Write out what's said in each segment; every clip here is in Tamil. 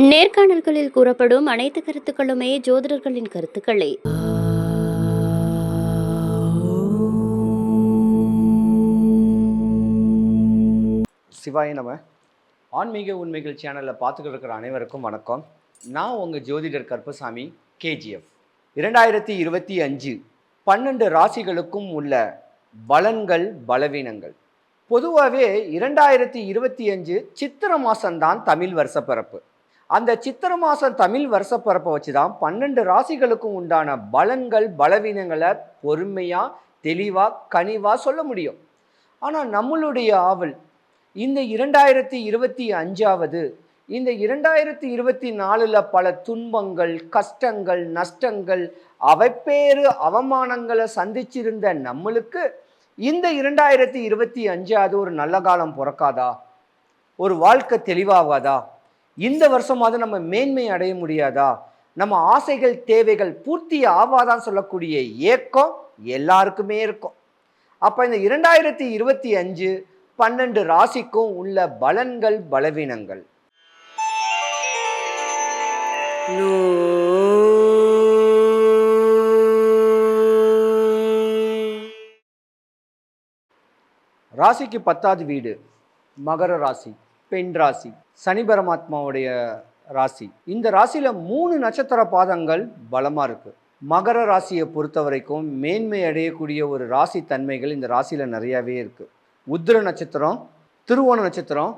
நேர்காணல்களில் கூறப்படும் அனைத்து கருத்துக்களுமே ஜோதிடர்களின் கருத்துக்களே. சிவாய நம்ம ஆன்மீக உண்மைகள் சேனலில் பார்த்துக்கிட்டு இருக்கிற அனைவருக்கும் வணக்கம். நான் உங்கள் ஜோதிடர் கருப்பசாமி கேஜிஎஃப் இரண்டாயிரத்தி இருபத்தி அஞ்சு பன்னெண்டு ராசிகளுக்கும் உள்ள பலன்கள் பலவீனங்கள். பொதுவாகவே இரண்டாயிரத்தி இருபத்தி அஞ்சு சித்திர மாதம்தான் தமிழ் வருஷப்பிறப்பு அந்த சித்திர மாதம் தமிழ் வருஷப்பிறப்பை வச்சு தான் பன்னெண்டு ராசிகளுக்கும் உண்டான பலன்கள் பலவீனங்களை பொறுமையாக தெளிவாக கனிவாக சொல்ல முடியும். ஆனால் நம்மளுடைய ஆவல் இந்த இரண்டாயிரத்தி இருபத்தி அஞ்சாவது இந்த இரண்டாயிரத்தி இருபத்தி நாலில் பல துன்பங்கள் கஷ்டங்கள் நஷ்டங்கள் அவப்பேறு அவமானங்களை சந்திச்சிருந்த நம்மளுக்கு இந்த இரண்டாயிரத்தி இருபத்தி அஞ்சாவது ஒரு நல்ல காலம் பிறக்காதா? ஒரு வாழ்க்கை தெளிவாகாதா? இந்த வருஷமாவது நம்ம மேன்மை அடைய முடியாதா? நம்ம ஆசைகள் தேவைகள் பூர்த்தி ஆவாதான் சொல்லக்கூடிய ஏக்கம் எல்லாருக்குமே இருக்கும். அப்போ இந்த இரண்டாயிரத்தி இருபத்தி அஞ்சு பன்னெண்டு ராசிக்கும் உள்ள பலன்கள் பலவீனங்கள். ராசிக்கு பத்தாவது வீடு மகர ராசி. பெண் ராசி சனி பரமாத்மாவுடைய ராசி. இந்த ராசியில் மூணு நட்சத்திர பாதங்கள் பலமாக இருக்குது மகர ராசியை பொறுத்த வரைக்கும் மேன்மை அடையக்கூடிய ஒரு ராசி தன்மைகள் இந்த ராசியில் நிறையாவே இருக்குது உத்திர நட்சத்திரம் திருவோண நட்சத்திரம்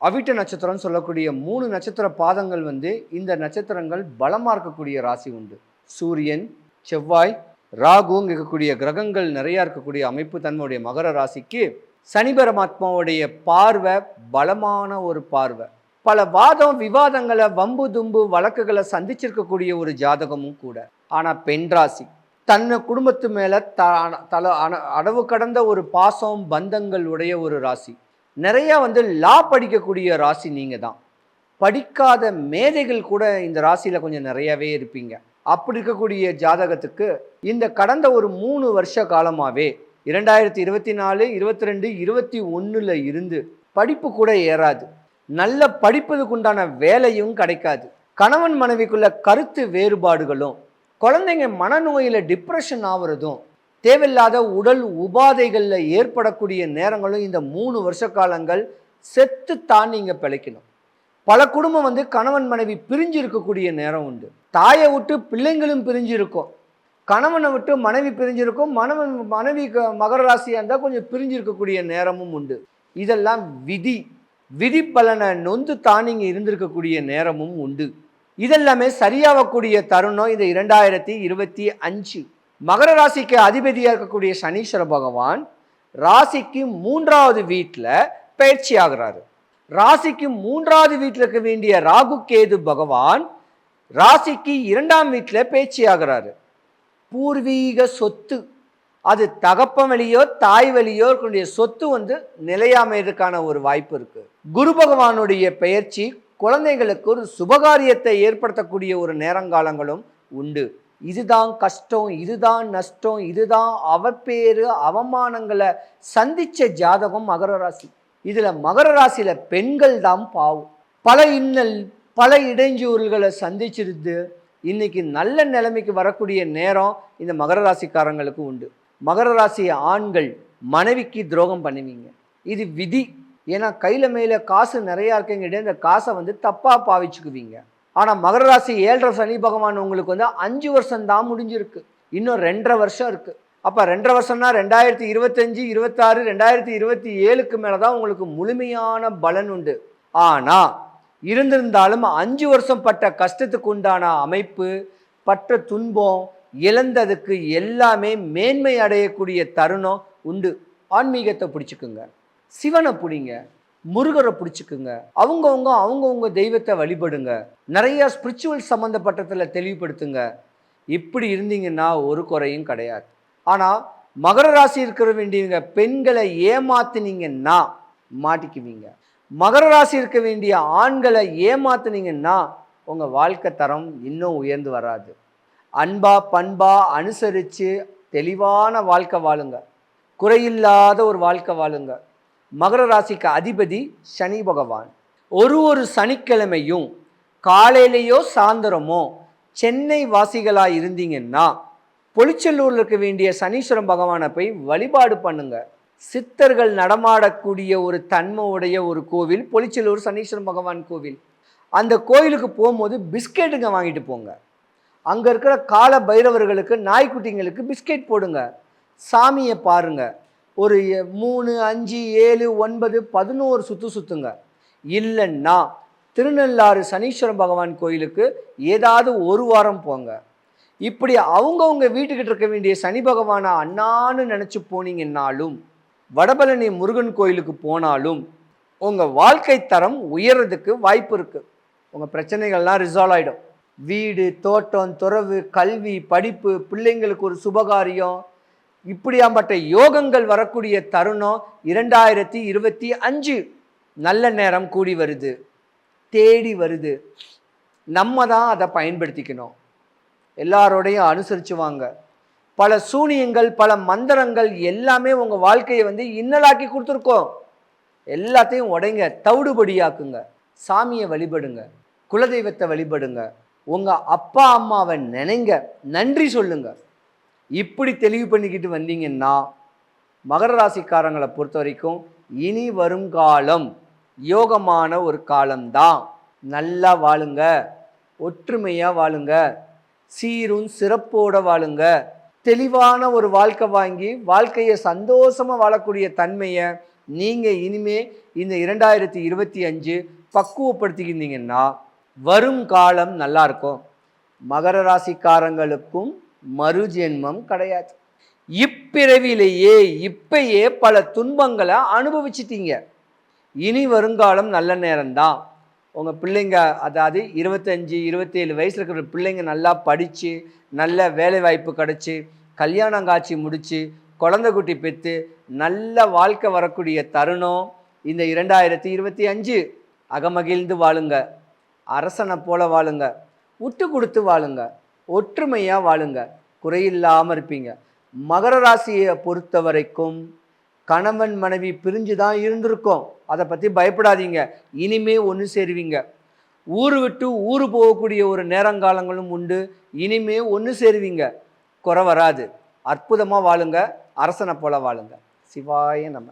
அவிட்ட நட்சத்திரம் சொல்லக்கூடிய மூணு நட்சத்திர பாதங்கள் வந்து இந்த நட்சத்திரங்கள் பலமாக இருக்கக்கூடிய ராசி உண்டு. சூரியன் செவ்வாய் ராகுங்க இருக்கக்கூடிய கிரகங்கள் நிறையா இருக்கக்கூடிய அமைப்பு தன்மையுடைய மகர ராசிக்கு சனி பரமாத்மாவுடைய பார்வை பலமான ஒரு பார்வை. பல வாதம் விவாதங்களை வம்பு தும்பு வழக்குகளை சந்திச்சிருக்கக்கூடிய ஒரு ஜாதகமும் கூட. ஆனால் பெண் ராசி தன்னை குடும்பத்து மேலே த தல அன- அளவு கடந்த ஒரு பாசம் பந்தங்கள் உடைய ஒரு ராசி. நிறையா வந்து லா படிக்கக்கூடிய ராசி நீங்கள் தான். படிக்காத மேதைகள் கூட இந்த ராசியில் கொஞ்சம் நிறையாவே இருப்பீங்க. அப்படி இருக்கக்கூடிய ஜாதகத்துக்கு இந்த கடந்த ஒரு மூணு வருஷ காலமாகவே இரண்டாயிரத்தி இருபத்தி நாலு இருபத்தி ரெண்டு இருபத்தி ஒன்றில் இருந்து படிப்பு கூட ஏறாது. நல்ல படிப்பதுக்கு உண்டான வேலையும் கிடைக்காது. கணவன் மனைவிக்குள்ள கருத்து வேறுபாடுகளும் குழந்தைங்க மனநோயில் டிப்ரெஷன் ஆகுறதும் தேவையில்லாத உடல் உபாதைகளில் ஏற்படக்கூடிய நேரங்களும் இந்த மூணு வருஷ காலங்கள் செத்து தான் நீங்கள் பிழைக்கணும். பல குடும்பம் வந்து கணவன் மனைவி பிரிஞ்சு இருக்கக்கூடிய நேரம் உண்டு. தாயை விட்டு பிள்ளைங்களும் பிரிஞ்சு இருக்கும். கணவனை விட்டு மனைவி பிரிஞ்சிருக்கும் மணவன் மனைவி மகர ராசியாக இருந்தால் கொஞ்சம் பிரிஞ்சிருக்கக்கூடிய நேரமும் உண்டு. இதெல்லாம் விதி. விதி பலனை நொந்து தானிங்க இருந்திருக்கக்கூடிய நேரமும் உண்டு. இதெல்லாமே சரியாகக்கூடிய தருணம் இந்த இரண்டாயிரத்தி இருபத்தி அஞ்சு. மகர ராசிக்கு அதிபதியாக இருக்கக்கூடிய சனீஸ்வர பகவான் ராசிக்கு மூன்றாவது வீட்டில் பயிற்சி ஆகிறாரு. ராசிக்கு மூன்றாவது வீட்டில் இருக்க வேண்டிய ராகு கேது பகவான் ராசிக்கு இரண்டாம் வீட்டில் பேச்சு ஆகிறாரு. பூர்வீக சொத்து. அது தகப்பன் வழியோ தாய் வழியோ இருக்கக்கூடிய சொத்து வந்து நிலையாமையதுக்கான ஒரு வாய்ப்பு இருக்குது குரு பகவானுடைய பெயர்ச்சி குழந்தைகளுக்கு ஒரு சுபகாரியத்தை ஏற்படுத்தக்கூடிய ஒரு நேரங்காலங்களும் உண்டு. இதுதான் கஷ்டம் இதுதான் நஷ்டம் இதுதான் அவப்பேறு அவமானங்களை சந்திச்ச ஜாதகம் மகர ராசி. இதில் மகர ராசியில் பெண்கள் தான் பாவம். பல இன்னல் பல இடைஞ்சூறுகளை சந்திச்சிருந்து இன்னைக்கு நல்ல நிலைமைக்கு வரக்கூடிய நேரம் இந்த மகர ராசிக்காரங்களுக்கு உண்டு. மகர ராசி ஆண்கள் மனைவிக்கு துரோகம் பண்ணுவீங்க. இது விதி. ஏன்னா கையில் மேலே காசு நிறையா இருக்குங்கிட்ட இந்த காசை வந்து தப்பாக பாவிச்சுக்குவீங்க. ஆனால் மகர ராசி ஏழரை சனி பகவான் உங்களுக்கு வந்து அஞ்சு வருஷம் தான் முடிஞ்சிருக்கு. இன்னும் ரெண்டரை வருஷம் இருக்குது அப்போ ரெண்டரை வருஷம்னா ரெண்டாயிரத்தி இருபத்தஞ்சி இருபத்தாறு ரெண்டாயிரத்தி இருபத்தி ஏழுக்கு மேலே தான் உங்களுக்கு முழுமையான பலன் உண்டு. ஆனால் இருந்திருந்தாலும் அஞ்சு வருஷம் பட்ட கஷ்டத்துக்கு உண்டான அமைப்பு பட்ட துன்பம் இழந்ததுக்கு எல்லாமே மேன்மை அடையக்கூடிய தருணம் உண்டு. ஆன்மீகத்தை பிடிச்சிக்குங்க. சிவனை பிடிங்க. முருகரை பிடிச்சிக்குங்க. அவங்கவுங்க அவங்கவுங்க தெய்வத்தை வழிபடுங்க. நிறையா ஸ்பிரிச்சுவல் சம்மந்தப்பட்டதில் தெளிவுபடுத்துங்க. இப்படி இருந்தீங்கன்னா ஒரு குறையும் கிடையாது. ஆனால் மகர ராசி இருக்கிற வேண்டியவங்க பெண்களை ஏமாத்தினீங்கன்னா மாட்டிக்குவீங்க. மகர ராசி இருக்க வேண்டிய ஆண்களை ஏமாத்துனீங்கன்னா உங்கள் வாழ்க்கை தரம் இன்னும் உயர்ந்து வராது. அன்பா பண்பா அனுசரித்து தெளிவான வாழ்க்கை வாழுங்க. குறையில்லாத ஒரு வாழ்க்கை வாழுங்க. மகர ராசிக்கு அதிபதி சனி பகவான். ஒரு ஒரு சனிக்கிழமையும் காலையிலேயோ சாயந்தரமோ சென்னை வாசிகளாக இருந்தீங்கன்னா பொளிச்சல்லூரில் இருக்க வேண்டிய சனீஸ்வரன் பகவானை போய் வழிபாடு பண்ணுங்கள் சித்தர்கள் நடமாடக்கூடிய ஒரு தன்மை உடைய ஒரு கோவில் பொலிச்சலூர் சனீஸ்வரன் பகவான் கோவில். அந்த கோயிலுக்கு போகும்போது பிஸ்கெட்டுங்க வாங்கிட்டு போங்க. அங்கே இருக்கிற கால பைரவர்களுக்கு நாய்க்குட்டிங்களுக்கு பிஸ்கெட் போடுங்க. சாமியை பாருங்க. ஒரு மூணு அஞ்சு ஏழு ஒன்பது பதினோரு சுற்று சுற்றுங்க இல்லைன்னா திருநள்ளாறு சனீஸ்வரன் பகவான் கோயிலுக்கு ஏதாவது ஒரு வாரம் போங்க. இப்படி அவங்கவுங்க வீட்டுக்கிட்ட இருக்க வேண்டிய சனி பகவானை அண்ணான்னு நினச்சி போனீங்கன்னாலும் வடபழனி முருகன் கோயிலுக்கு போனாலும் உங்கள் வாழ்க்கை தரம் உயர்றதுக்கு வாய்ப்பு இருக்குது உங்கள் பிரச்சனைகள்லாம் ரிசால்வ் ஆகிடும் வீடு தோட்டம் துறவு கல்வி படிப்பு பிள்ளைங்களுக்கு ஒரு சுபகாரியம். இப்படியாம்பட்ட யோகங்கள் வரக்கூடிய தருணம் இரண்டாயிரத்தி இருபத்தி அஞ்சு. நல்ல நேரம் கூடி வருது. தேடி வருது. நம்ம தான் அதை பயன்படுத்திக்கணும். எல்லாரோடையும் அனுசரிச்சு வாங்க பல சூனியங்கள் பல மந்திரங்கள் எல்லாமே உங்கள் வாழ்க்கையை வந்து இன்னலாக்கி கொடுத்துருக்கோம். எல்லாத்தையும் உடைங்க தவிடுபடியாக்குங்க. சாமியை வழிபடுங்க குலதெய்வத்தை வழிபடுங்க. உங்கள் அப்பா அம்மாவை நினைங்க நன்றி சொல்லுங்க. இப்படி தெளிவு பண்ணிக்கிட்டு வந்தீங்கன்னா மகர ராசிக்காரங்களை பொறுத்த வரைக்கும் இனி வரும் காலம் யோகமான ஒரு காலம்தான். நல்லா வாழுங்க ஒற்றுமையாக வாழுங்க சீரும் சிறப்போட வாழுங்க. தெளிவான ஒரு வாழ்க்கை வாங்கி வாழ்க்கையை சந்தோஷமாக வாழக்கூடிய தன்மையை நீங்கள் இனிமே இந்த இரண்டாயிரத்தி இருபத்தி அஞ்சு பக்குவப்படுத்திக்கிட்டீங்கன்னா வரும் காலம் நல்லா இருக்கும். மகர ராசிக்காரங்களுக்கும் மறுஜென்மம் கிடையாது. இப்பிறவிலேயே இப்பயே பல துன்பங்களை அனுபவிச்சிட்டீங்க. இனி வருங்காலம் நல்ல நேரம்தான். உங்கள் பிள்ளைங்க அதாவது இருபத்தஞ்சி இருபத்தேழு வயசில் இருக்கிற பிள்ளைங்க நல்லா படித்து நல்ல வேலை வாய்ப்பு கிடச்சி கல்யாணம் காட்சி முடித்து குழந்தை குட்டி பெற்று நல்ல வாழ்க்கை வரக்கூடிய தருணம் இந்த இரண்டாயிரத்தி இருபத்தி அஞ்சு. அகமகிழ்ந்து வாழுங்க. அரசனை போல வாழுங்க. விட்டு கொடுத்து வாழுங்க. ஒற்றுமையாக வாழுங்க. குறையில்லாமல் இருப்பீங்க. மகர ராசியை பொறுத்த வரைக்கும் கணவன் மனைவி பிரிஞ்சு தான் இருந்திருக்கோம். அதை பற்றி பயப்படாதீங்க. இனிமே ஒன்று சேருவீங்க. ஊர் விட்டு ஊர் போகக்கூடிய ஒரு நேரங்காலங்களும் உண்டு. இனிமே ஒன்று சேருவீங்க. குறை வராது. அற்புதமாக வாழுங்க. அரசனை போல வாழுங்க. சிவாய நம்ம